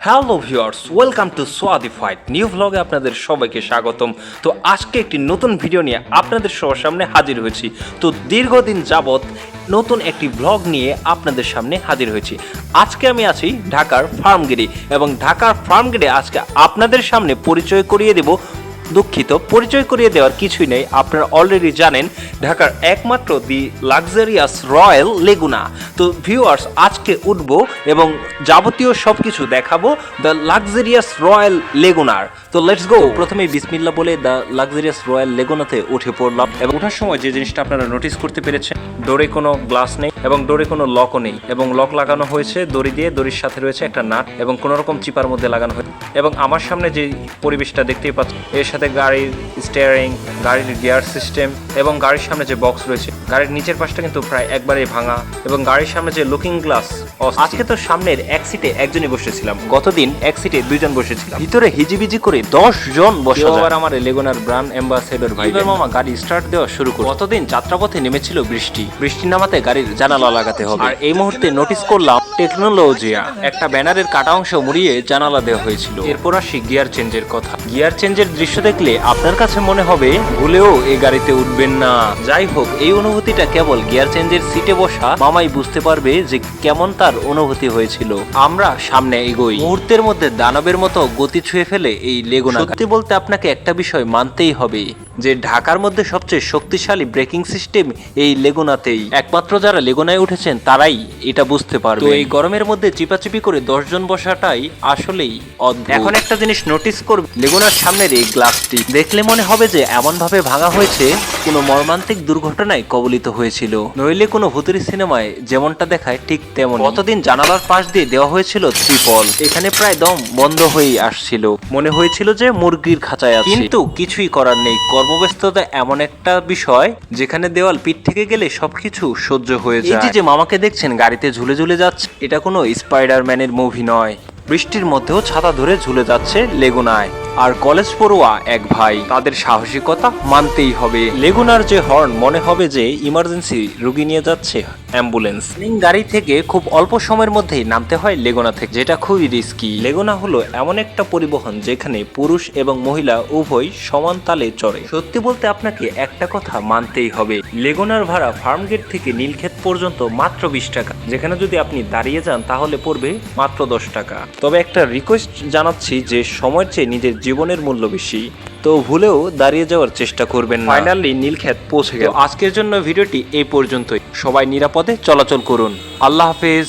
Hello viewers welcome to Swadified new ভ্লগে আপনাদের সবাইকে স্বাগতম। তো আজকে একটি নতুন ভিডিও নিয়ে আপনাদের সবার সামনে হাজির হয়েছি। তো দীর্ঘদিন যাবৎ নতুন একটি ভ্লগ নিয়ে আপনাদের সামনে হাজির হয়েছি। আজকে আমি আছি ঢাকার ফার্মগিরি এবং ঢাকার ফার্মগিরি আজকে আপনাদের সামনে পরিচয় করিয়ে দেব দুঃখিত, পরিচয় করিয়ে দেওয়ার কিছুই নেই। আপনারা অলরেডি জানেন, ঢাকার একমাত্র দি লাক্সারিয়াস রয়্যাল লেগুনা তো ভিউয়ার্স আজকে উঠব এবং যাবতীয় সব কিছু দেখাবো দ্য লাক্সারিয়াস রয়্যাল লেগুনার তো লেটস গো প্রথমে বিসমিল্লা বলে দ্য লাক্সারিয়াস রয়্যাল লেগুনাতে উঠে পড়লাম এবং ওঠার সময় যে জিনিসটা আপনারা নোটিস করতে পেরেছেন ডোরে কোনো গ্লাস নেই এবং ডোরে কোনো লকও নেই এবং লক লাগানো হয়েছে, দড়ি দিয়ে দড়ির সাথে রয়েছে একটা নাট এবং কোনো রকম চিপার মধ্যে লাগানো হয়েছে। এবং আমার সামনে যে পরিবেশটা দেখতেই পাচ্ছি এর সাথে গাড়ির স্টিয়ারিং গাড়ির গিয়ার সিস্টেম এবং গাড়ির সামনে যে বক্স রয়েছে গাড়ির নিচের পাশটা কিন্তু প্রায় একবারেই ভাঙা এবং গাড়ির সামনে যে লুকিং গ্লাস আজকে তো সামনের এক সিটে একজনই বসেছিলাম। গতদিন এক সিটে দুইজন বসেছিলাম। ভিতরে হিজিবিজি করে দশ জন বসে আবার আমার লেগুনার ব্রান্ড অ্যাম্বাসেডর ভাই মামা গাড়ি স্টার্ট দেওয়া শুরু করো গতদিন যাত্রাপথে নেমেছিল বৃষ্টি। বৃষ্টি নামাতে গাড়ির জানালা লাগাতে হবে। আর এই মুহূর্তে নোটিস করলাম টেকনোলজিয়া একটা ব্যানারের কাটা অংশ মুড়িয়ে জানালা দেওয়া হয়েছিল। এরপর আসি গিয়ার চেঞ্জের কথা। গিয়ার চেঞ্জের দৃশ্য দেখলে আপনার কাছে মনে হবে, ভুলেও এই গাড়িতে উঠবেন না। যাই হোক, এই অনুভূতিটা কেবল গিয়ার চেঞ্জের সিটে বসা মামাই বুঝতে পারবে যে কেমন তার অনুভূতি হয়েছিল। আমরা সামনে এগোই। মুহূর্তের মধ্যে দানবের মতো গতি ছুঁয়ে ফেলে এই লেগুনা সত্যি বলতে আপনাকে একটা বিষয় মানতেই হবে। যে ঢাকার মধ্যে সবচেয়ে শক্তিশালী ব্রেকিং সিস্টেম এই লেগুনাতেই। একমাত্র যারা লেগুনায় উঠেছেন তারাই এটা বুঝতে পারবে তো এই গরমের মধ্যে চিপাচিপি করে দশজন বসাটাই আসলেই অদ্ভুত। এখন একটা জিনিস নোটিস করবে লেগুনার সামনের এই গ্লাসটি দেখলে মনে হবে যে এমন ভাবে ভাঙা হয়েছে কোনো মর্মান্তিক দুর্ঘটনায় কবলিত হয়েছিল। নইলে কোনো ভূতের সিনেমায় যেমনটা দেখায় ঠিক তেমন কতদিন জানালার পাশ দিয়ে দেওয়া হয়েছিল ত্রিপল এখানে প্রায় দম বন্ধ হয়েই আসছিল। মনে হয়েছিল যে মুরগির খাঁচায় আছে। কিন্তু কিছুই করার নেই কর্মব্যস্ততা এমন একটা বিষয় যেখানে দেওয়াল পিঠ থেকে গেলে সবকিছু সহ্য হয়ে যায় এই যে যে মামাকে দেখছেন গাড়িতে ঝুলে ঝুলে যাচ্ছে এটা কোনো স্পাইডারম্যানের মুভি নয়। বৃষ্টির মধ্যেও ছাতা ধরে ঝুলে যাচ্ছে লেগুনায়। আর কলেজ পড়ুয়া এক ভাই তাদের সাহসিকতা মানতেই হবে। লেগুনার যে হর্ন মনে হবে যে ইমার্জেন্সি রুগী নিয়ে যাচ্ছে। অ্যাম্বুলেন্স। গাড়ি থেকে খুব অল্প সময়ের মধ্যেই নামতে হয় লেগোনা থেকে। যেটা খুবই রিস্কি লেগোনা হলো এমন একটা পরিবহন যেখানে পুরুষ এবং মহিলা উভয় সমান তালে চড়ে। সত্যি বলতে আপনাকে একটা কথা মানতেই হবে। লেগোনার ভাড়া ফার্মগেট থেকে নীলক্ষেত পর্যন্ত মাত্র বিশ টাকা। যেখানে যদি আপনি দাঁড়িয়ে যান তাহলে পড়বে মাত্র দশ টাকা। তবে একটা রিকোয়েস্ট জানাচ্ছি যে সময়ের চেয়ে নিজের জীবনের মূল্য বেশি। তো ভুলেও দাঁড়িয়ে যাওয়ার চেষ্টা করবেন না। ফাইনালি নীলক্ষেত পৌঁছে গেল। আজকের জন্য ভিডিওটি এই পর্যন্তই। সবাই নিরাপদে চলাচল করুন। আল্লাহ হাফেজ।